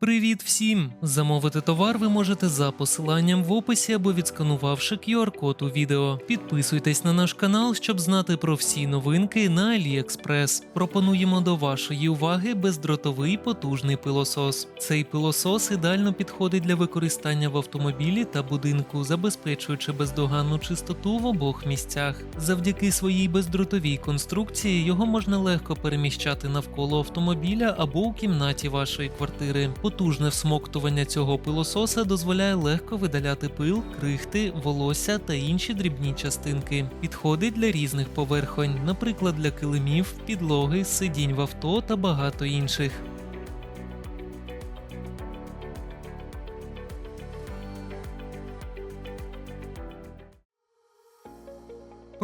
Привіт всім! Замовити товар ви можете за посиланням в описі або відсканувавши QR-код у відео. Підписуйтесь на наш канал, щоб знати про всі новинки на AliExpress. Пропонуємо до вашої уваги бездротовий потужний пилосос. Цей пилосос ідеально підходить для використання в автомобілі та будинку, забезпечуючи бездоганну чистоту в обох місцях. Завдяки своїй бездротовій конструкції його можна легко переміщати навколо автомобіля або у кімнаті вашої квартири. Потужне всмоктування цього пилососа дозволяє легко видаляти пил, крихти, волосся та інші дрібні частинки. Підходить для різних поверхонь, наприклад, для килимів, підлоги, сидінь в авто та багато інших.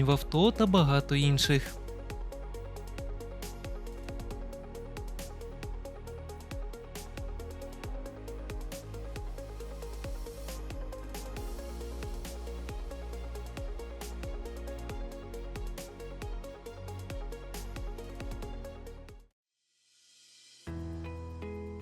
в авто та багато інших.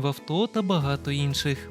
в авто та багато інших.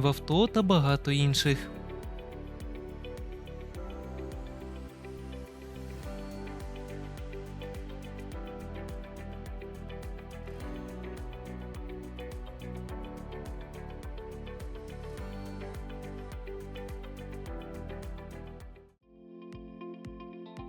в авто та багато інших.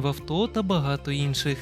в авто та багато інших.